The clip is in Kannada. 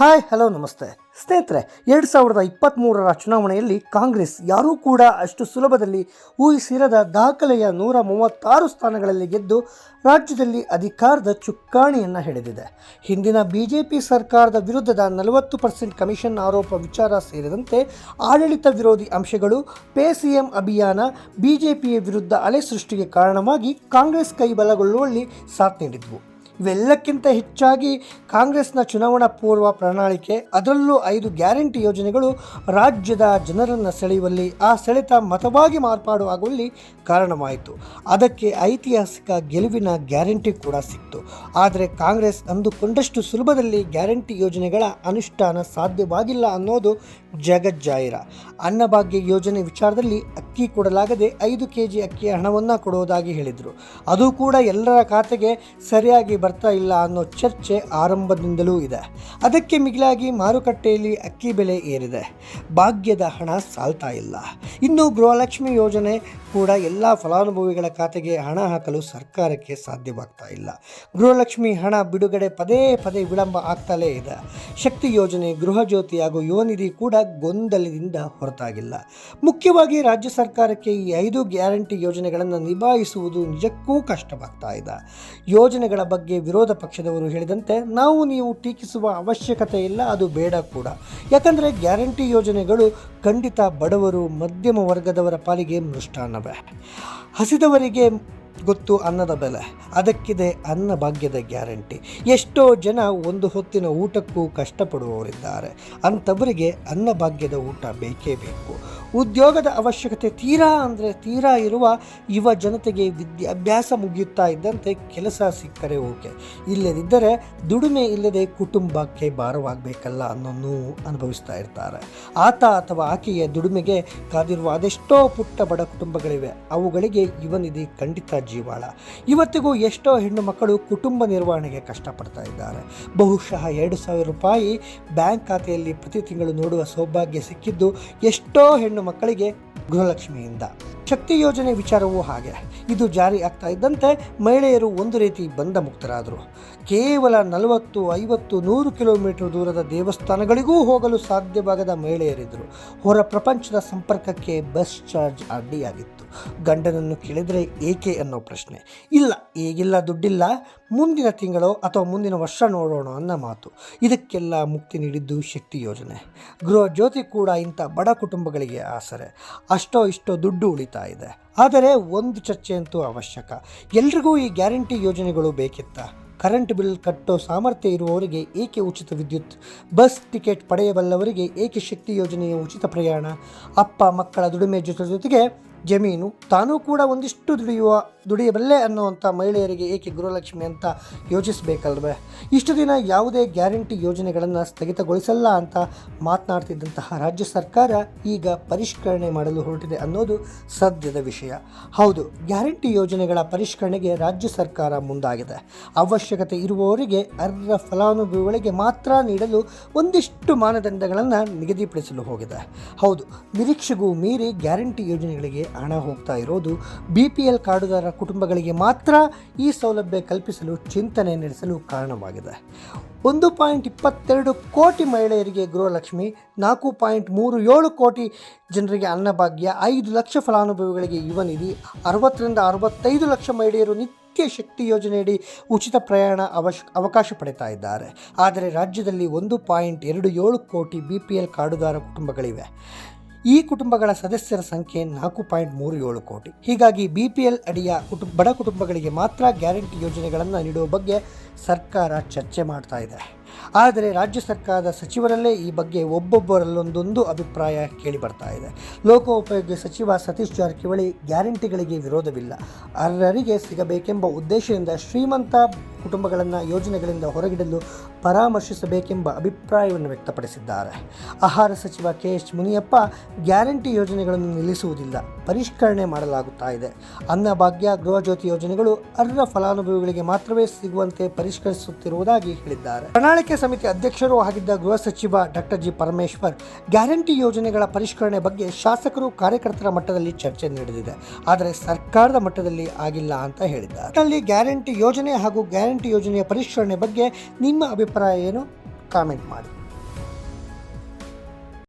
ಹಾಯ್ ಹಲೋ ನಮಸ್ತೆ. ಸ್ನೇಹಿತರೆ, ಎರಡು ಸಾವಿರದ ಇಪ್ಪತ್ತ್ಮೂರರ ಚುನಾವಣೆಯಲ್ಲಿ ಕಾಂಗ್ರೆಸ್ ಯಾರೂ ಕೂಡ ಅಷ್ಟು ಸುಲಭದಲ್ಲಿ ಊಹಿಸಿರದ ದಾಖಲೆಯ ನೂರ ಮೂವತ್ತಾರು ಸ್ಥಾನಗಳಲ್ಲಿ ಗೆದ್ದು ರಾಜ್ಯದಲ್ಲಿ ಅಧಿಕಾರದ ಚುಕ್ಕಾಣಿಯನ್ನು ಹಿಡಿದಿದೆ. ಹಿಂದಿನ ಬಿಜೆಪಿ ಸರ್ಕಾರದ ವಿರುದ್ಧದ ನಲವತ್ತು ಪರ್ಸೆಂಟ್ ಕಮಿಷನ್ ಆರೋಪ ವಿಚಾರ ಸೇರಿದಂತೆ ಆಡಳಿತ ವಿರೋಧಿ ಅಂಶಗಳು, ಪೇ ಅಭಿಯಾನ, ಬಿಜೆಪಿಯ ವಿರುದ್ಧ ಅಲೆ ಸೃಷ್ಟಿಗೆ ಕಾರಣವಾಗಿ ಕಾಂಗ್ರೆಸ್ ಕೈ ಬಲಗೊಳ್ಳುವಲ್ಲಿ ಸಾಥ್ ನೀಡಿದ್ವು. ಇವೆಲ್ಲಕ್ಕಿಂತ ಹೆಚ್ಚಾಗಿ ಕಾಂಗ್ರೆಸ್ನ ಚುನಾವಣಾ ಪೂರ್ವ ಪ್ರಣಾಳಿಕೆ, ಅದರಲ್ಲೂ ಐದು ಗ್ಯಾರಂಟಿ ಯೋಜನೆಗಳು ರಾಜ್ಯದ ಜನರನ್ನು ಸೆಳೆಯುವಲ್ಲಿ, ಆ ಸೆಳೆತ ಮತವಾಗಿ ಮಾರ್ಪಾಡುವಾಗುವಲ್ಲಿ ಕಾರಣವಾಯಿತು. ಅದಕ್ಕೆ ಐತಿಹಾಸಿಕ ಗೆಲುವಿನ ಗ್ಯಾರಂಟಿ ಕೂಡ ಸಿಕ್ತು. ಆದರೆ ಕಾಂಗ್ರೆಸ್ ಅಂದುಕೊಂಡಷ್ಟು ಸುಲಭದಲ್ಲಿ ಗ್ಯಾರಂಟಿ ಯೋಜನೆಗಳ ಅನುಷ್ಠಾನ ಸಾಧ್ಯವಾಗಿಲ್ಲ ಅನ್ನೋದು ಜಗಜ್ಜಾಹಿರ. ಅನ್ನಭಾಗ್ಯ ಯೋಜನೆ ವಿಚಾರದಲ್ಲಿ ಅಕ್ಕಿ ಕೊಡಲಾಗದೆ ಐದು ಕೆ ಜಿ ಅಕ್ಕಿಯ ಹಣವನ್ನು ಕೊಡುವುದಾಗಿ ಹೇಳಿದರು. ಅದು ಕೂಡ ಎಲ್ಲರ ಖಾತೆಗೆ ಸರಿಯಾಗಿ ಬರ್ತಾ ಇಲ್ಲ ಅನ್ನೋ ಚರ್ಚೆ ಆರಂಭದಿಂದಲೂ ಇದೆ. ಅದಕ್ಕೆ ಮಿಗಿಲಾಗಿ ಮಾರುಕಟ್ಟೆಯಲ್ಲಿ ಅಕ್ಕಿ ಬೆಲೆ ಏರಿದೆ. ಭಾಗ್ಯದ ಹಣ ಸಾಲ್ತಾ ಇಲ್ಲ. ಇನ್ನು ಗೃಹಲಕ್ಷ್ಮಿ ಯೋಜನೆ ಕೂಡ ಎಲ್ಲ ಫಲಾನುಭವಿಗಳ ಖಾತೆಗೆ ಹಣ ಹಾಕಲು ಸರ್ಕಾರಕ್ಕೆ ಸಾಧ್ಯವಾಗ್ತಾ ಇಲ್ಲ. ಗೃಹಲಕ್ಷ್ಮಿ ಹಣ ಬಿಡುಗಡೆ ಪದೇ ಪದೇ ವಿಳಂಬ ಆಗ್ತಲೇ ಇದೆ. ಶಕ್ತಿ ಯೋಜನೆ ಗೃಹ ಜ್ಯೋತಿ ಹಾಗೂ ಯುವ ನಿಧಿ ಕೂಡ ಗೊಂದಲದಿಂದ ಹೊರತಾಗಿಲ್ಲ. ಮುಖ್ಯವಾಗಿ ರಾಜ್ಯ ಸರ್ಕಾರಕ್ಕೆ ಈ ಐದು ಗ್ಯಾರಂಟಿ ಯೋಜನೆಗಳನ್ನು ನಿಭಾಯಿಸುವುದು ನಿಜಕ್ಕೂ ಕಷ್ಟವಾಗ್ತಾ ಇದೆ. ಯೋಜನೆಗಳ ಬಗ್ಗೆ ವಿರೋಧ ಪಕ್ಷದವರು ಹೇಳಿದಂತೆ ನಾವು ನೀವು ಟೀಕಿಸುವ ಅವಶ್ಯಕತೆ ಇಲ್ಲ, ಅದು ಬೇಡ ಕೂಡ. ಯಾಕಂದರೆ ಗ್ಯಾರಂಟಿ ಯೋಜನೆಗಳು ಖಂಡಿತ ಬಡವರು, ಮಧ್ಯಮ ವರ್ಗದವರ ಪಾಲಿಗೆ ಮೃಷ್ಟಾನ್ನವೇ. ಹಸಿದವರಿಗೆ ಗೊತ್ತು ಅನ್ನದ ಬೆಲೆ. ಅದಕ್ಕಿದೆ ಅನ್ನ ಭಾಗ್ಯದ ಗ್ಯಾರಂಟಿ. ಎಷ್ಟೋ ಜನ ಒಂದು ಹೊತ್ತಿನ ಊಟಕ್ಕೂ ಕಷ್ಟಪಡುವವರಿದ್ದಾರೆ. ಅಂಥವರಿಗೆ ಅನ್ನಭಾಗ್ಯದ ಊಟ ಬೇಕೇ ಬೇಕು. ಉದ್ಯೋಗದ ಅವಶ್ಯಕತೆ ತೀರಾ ಅಂದರೆ ತೀರಾ ಇರುವ ಯುವ ಜನತೆಗೆ ವಿದ್ಯಾಭ್ಯಾಸ ಮುಗಿಯುತ್ತಾ ಇದ್ದಂತೆ ಕೆಲಸ ಸಿಕ್ಕರೆ ಓಕೆ. ಇಲ್ಲದಿದ್ದರೆ ದುಡಿಮೆ ಇಲ್ಲದೆ ಕುಟುಂಬಕ್ಕೆ ಭಾರವಾಗಬೇಕಲ್ಲ ಅನ್ನೋನು ಅನುಭವಿಸ್ತಾ ಇರ್ತಾರೆ. ಆತ ಅಥವಾ ಆಕೆಯ ದುಡಿಮೆಗೆ ಕಾದಿರುವ ಅದೆಷ್ಟೋ ಪುಟ್ಟ ಬಡ ಕುಟುಂಬಗಳಿವೆ. ಅವುಗಳಿಗೆ ಯುವನಿಧಿ ಖಂಡಿತ ಜೀವಾಳ. ಇವತ್ತಿಗೂ ಎಷ್ಟೋ ಹೆಣ್ಣು ಮಕ್ಕಳು ಕುಟುಂಬ ನಿರ್ವಹಣೆಗೆ ಕಷ್ಟಪಡ್ತಾ ಇದ್ದಾರೆ. ಬಹುಶಃ ಎರಡು ಸಾವಿರ ರೂಪಾಯಿ ಬ್ಯಾಂಕ್ ಖಾತೆಯಲ್ಲಿ ಪ್ರತಿ ತಿಂಗಳು ನೋಡುವ ಸೌಭಾಗ್ಯ ಸಿಕ್ಕಿದ್ದು ಎಷ್ಟೋ ಹೆಣ್ಣು ಮಕ್ಕಳಿಗೆ ಗೃಹಲಕ್ಷ್ಮಿಯಿಂದ. ಶಕ್ತಿ ಯೋಜನೆ ವಿಚಾರವೂ ಹಾಗೆ. ಇದು ಜಾರಿ ಆಗ್ತಾ ಇದ್ದಂತೆ ಮಹಿಳೆಯರು ಒಂದು ರೀತಿ ಬಂದ ಮುಕ್ತರಾದರು ಕೇವಲ ನಲವತ್ತು, ಐವತ್ತು, ನೂರು ಕಿಲೋಮೀಟರ್ ದೂರದ ದೇವಸ್ಥಾನಗಳಿಗೂ ಹೋಗಲು ಸಾಧ್ಯವಾಗದ ಮಹಿಳೆಯರಿದ್ದರು ಹೊರ ಪ್ರಪಂಚದ ಸಂಪರ್ಕಕ್ಕೆ ಬಸ್ ಚಾರ್ಜ್ ಅಡ್ಡಿಯಾಗಿತ್ತು. ಗಂಡನನ್ನು ಕೇಳಿದರೆ ಏಕೆ ಅನ್ನೋ ಪ್ರಶ್ನೆ. ಇಲ್ಲ, ಈಗಿಲ್ಲ, ದುಡ್ಡಿಲ್ಲ. ಮುಂದಿನ ತಿಂಗಳು ಅಥವಾ ಮುಂದಿನ ವರ್ಷ ನೋಡೋಣ ಅನ್ನೋ ಮಾತು. ಇದಕ್ಕೆಲ್ಲ ಮುಕ್ತಿ ನೀಡಿದ್ದು ಶಕ್ತಿ ಯೋಜನೆ. ಗೃಹ ಜ್ಯೋತಿ ಕೂಡ ಇಂಥ ಬಡ ಕುಟುಂಬಗಳಿಗೆ ಆಸರೆ. ಅಷ್ಟೋ ಇಷ್ಟೋ ದುಡ್ಡು ಉಳಿತಾ ಇದೆ. ಆದರೆ ಒಂದು ಚರ್ಚೆ ಅಂತೂ ಅವಶ್ಯಕ. ಎಲ್ರಿಗೂ ಈ ಗ್ಯಾರಂಟಿ ಯೋಜನೆಗಳು ಬೇಕಿತ್ತ? ಕರೆಂಟ್ ಬಿಲ್ ಕಟ್ಟೋ ಸಾಮರ್ಥ್ಯ ಇರುವವರಿಗೆ ಏಕೆ ಉಚಿತ ವಿದ್ಯುತ್? ಬಸ್ ಟಿಕೆಟ್ ಪಡೆಯಬಲ್ಲವರಿಗೆ ಏಕೆ ಶಕ್ತಿ ಯೋಜನೆಯ ಉಚಿತ ಪ್ರಯಾಣ? ಅಪ್ಪ ಮಕ್ಕಳ ದುಡಿಮೆ ಜೊತೆ ಜೊತೆಗೆ ಜಮೀನು. ತಾನೂ ಕೂಡ ಒಂದಿಷ್ಟು ದುಡಿಯುವ, ದುಡಿಯಬಲ್ಲೆ ಅನ್ನುವಂಥ ಮಹಿಳೆಯರಿಗೆ ಏಕೆ ಗೃಹಲಕ್ಷ್ಮಿ ಅಂತ ಯೋಚಿಸಬೇಕಲ್ವೇ? ಇಷ್ಟು ದಿನ ಯಾವುದೇ ಗ್ಯಾರಂಟಿ ಯೋಜನೆಗಳನ್ನು ಸ್ಥಗಿತಗೊಳಿಸಲ್ಲ ಅಂತ ಮಾತನಾಡ್ತಿದ್ದಂತಹ ರಾಜ್ಯ ಸರ್ಕಾರ ಈಗ ಪರಿಷ್ಕರಣೆ ಮಾಡಲು ಹೊರಟಿದೆ ಅನ್ನೋದು ಸದ್ಯದ ವಿಷಯ. ಹೌದು, ಗ್ಯಾರಂಟಿ ಯೋಜನೆಗಳ ಪರಿಷ್ಕರಣೆಗೆ ರಾಜ್ಯ ಸರ್ಕಾರ ಮುಂದಾಗಿದೆ. ಅವಶ್ಯಕತೆ ಇರುವವರಿಗೆ ಅರ್ಹ ಫಲಾನುಭವಿಗಳಿಗೆ ಮಾತ್ರ ನೀಡಲು ಒಂದಿಷ್ಟು ಮಾನದಂಡಗಳನ್ನು ನಿಗದಿಪಡಿಸಲು ಹೋಗಿದೆ. ಹೌದು, ನಿರೀಕ್ಷೆಗೂ ಮೀರಿ ಗ್ಯಾರಂಟಿ ಯೋಜನೆಗಳಿಗೆ ಹಣ ಹೋಗ್ತಾ ಇರೋದು. ಬಿ ಪಿ ಎಲ್ ಕಾರ್ಡುದಾರ ಕುಟುಂಬಗಳಿಗೆ ಮಾತ್ರ ಈ ಸೌಲಭ್ಯ ಕಲ್ಪಿಸಲು ಚಿಂತನೆ ನಡೆಸಲು ಕಾರಣವಾಗಿದೆ. ಒಂದು ಪಾಯಿಂಟ್ ಇಪ್ಪತ್ತೆರಡು ಕೋಟಿ ಮಹಿಳೆಯರಿಗೆ ಗೃಹಲಕ್ಷ್ಮಿ, ನಾಲ್ಕು ಪಾಯಿಂಟ್ ಮೂರು ಏಳು ಕೋಟಿ ಜನರಿಗೆ ಅನ್ನಭಾಗ್ಯ, ಐದು ಲಕ್ಷ ಫಲಾನುಭವಿಗಳಿಗೆ ಯುವ ನಿಧಿ, ಅರವತ್ತರಿಂದ ಅರವತ್ತೈದು ಲಕ್ಷ ಮಹಿಳೆಯರು ನಿತ್ಯ ಶಕ್ತಿ ಯೋಜನೆಯಡಿ ಉಚಿತ ಪ್ರಯಾಣ ಅವಶ್ ಅವಕಾಶ ಪಡಿತಾ ಇದ್ದಾರೆ. ಆದರೆ ರಾಜ್ಯದಲ್ಲಿ ಒಂದು ಪಾಯಿಂಟ್ ಎರಡು ಏಳು ಕೋಟಿ ಬಿ ಪಿ ಎಲ್ ಕಾರ್ಡುದಾರ ಕುಟುಂಬಗಳಿವೆ. ಈ ಕುಟುಂಬಗಳ ಸದಸ್ಯರ ಸಂಖ್ಯೆ ನಾಲ್ಕು ಪಾಯಿಂಟ್ ಮೂರು ಏಳು ಕೋಟಿ. ಹೀಗಾಗಿ ಬಿಪಿಎಲ್ ಅಡಿಯ ಬಡ ಕುಟುಂಬಗಳಿಗೆ ಮಾತ್ರ ಗ್ಯಾರಂಟಿ ಯೋಜನೆಗಳನ್ನು ನೀಡುವ ಬಗ್ಗೆ ಸರ್ಕಾರ ಚರ್ಚೆ ಮಾಡ್ತಾ ಇದೆ. ಆದರೆ ರಾಜ್ಯ ಸರ್ಕಾರದ ಸಚಿವರಲ್ಲೇ ಈ ಬಗ್ಗೆ ಒಬ್ಬೊಬ್ಬರಲ್ಲೊಂದೊಂದು ಅಭಿಪ್ರಾಯ ಕೇಳಿ ಬರ್ತಾ ಇದೆ. ಲೋಕೋಪಯೋಗಿ ಸಚಿವ ಸತೀಶ್ ಜಾರಕಿಹೊಳಿ ಗ್ಯಾರಂಟಿಗಳಿಗೆ ವಿರೋಧವಿಲ್ಲ. ಅರ್ಹರಿಗೆ ಸಿಗಬೇಕೆಂಬ ಉದ್ದೇಶದಿಂದ ಶ್ರೀಮಂತ ಕುಟುಂಬಗಳನ್ನು ಯೋಜನೆಗಳಿಂದ ಹೊರಗಿಡಲು ಪರಾಮರ್ಶಿಸಬೇಕೆಂಬ ಅಭಿಪ್ರಾಯವನ್ನು ವ್ಯಕ್ತಪಡಿಸಿದ್ದಾರೆ. ಆಹಾರ ಸಚಿವ ಕೆ. ಎಚ್. ಮುನಿಯಪ್ಪ ಗ್ಯಾರಂಟಿ ಯೋಜನೆಗಳನ್ನು ನಿಲ್ಲಿಸುವುದಿಲ್ಲ, ಪರಿಷ್ಕರಣೆ ಮಾಡಲಾಗುತ್ತಾ ಇದೆ. ಅನ್ನಭಾಗ್ಯ ಗೃಹಜ್ಯೋತಿ ಯೋಜನೆಗಳು ಅರ್ಹ ಫಲಾನುಭವಿಗಳಿಗೆ ಮಾತ್ರವೇ ಸಿಗುವಂತೆ ಪರಿಷ್ಕರಿಸುತ್ತಿರುವುದಾಗಿ ಹೇಳಿದ್ದಾರೆ. ಪ್ರಣಾಳಿಕೆ ಸಮಿತಿ ಅಧ್ಯಕ್ಷರು ಆಗಿದ್ದ ಗೃಹ ಸಚಿವ ಡಾಕ್ಟರ್ ಜಿ. ಪರಮೇಶ್ವರ್ ಗ್ಯಾರಂಟಿ ಯೋಜನೆಗಳ ಪರಿಷ್ಕರಣೆ ಬಗ್ಗೆ ಶಾಸಕರು ಕಾರ್ಯಕರ್ತರ ಮಟ್ಟದಲ್ಲಿ ಚರ್ಚೆ ನಡೆದಿದೆ. ಆದರೆ ಸರ್ಕಾರದ ಮಟ್ಟದಲ್ಲಿ ಆಗಿಲ್ಲ ಅಂತ ಹೇಳಿದ್ದಾರೆ. ಗ್ಯಾರಂಟಿ ಯೋಜನೆ ಹಾಗೂ ಗ್ಯಾರಂಟಿ ಯೋಜನೆಯ ಪರಿಷ್ಕರಣೆ ಬಗ್ಗೆ ನಿಮ್ಮ ಅಭಿಪ್ರಾಯ ಏನು? ಕಾಮೆಂಟ್ ಮಾಡಿ.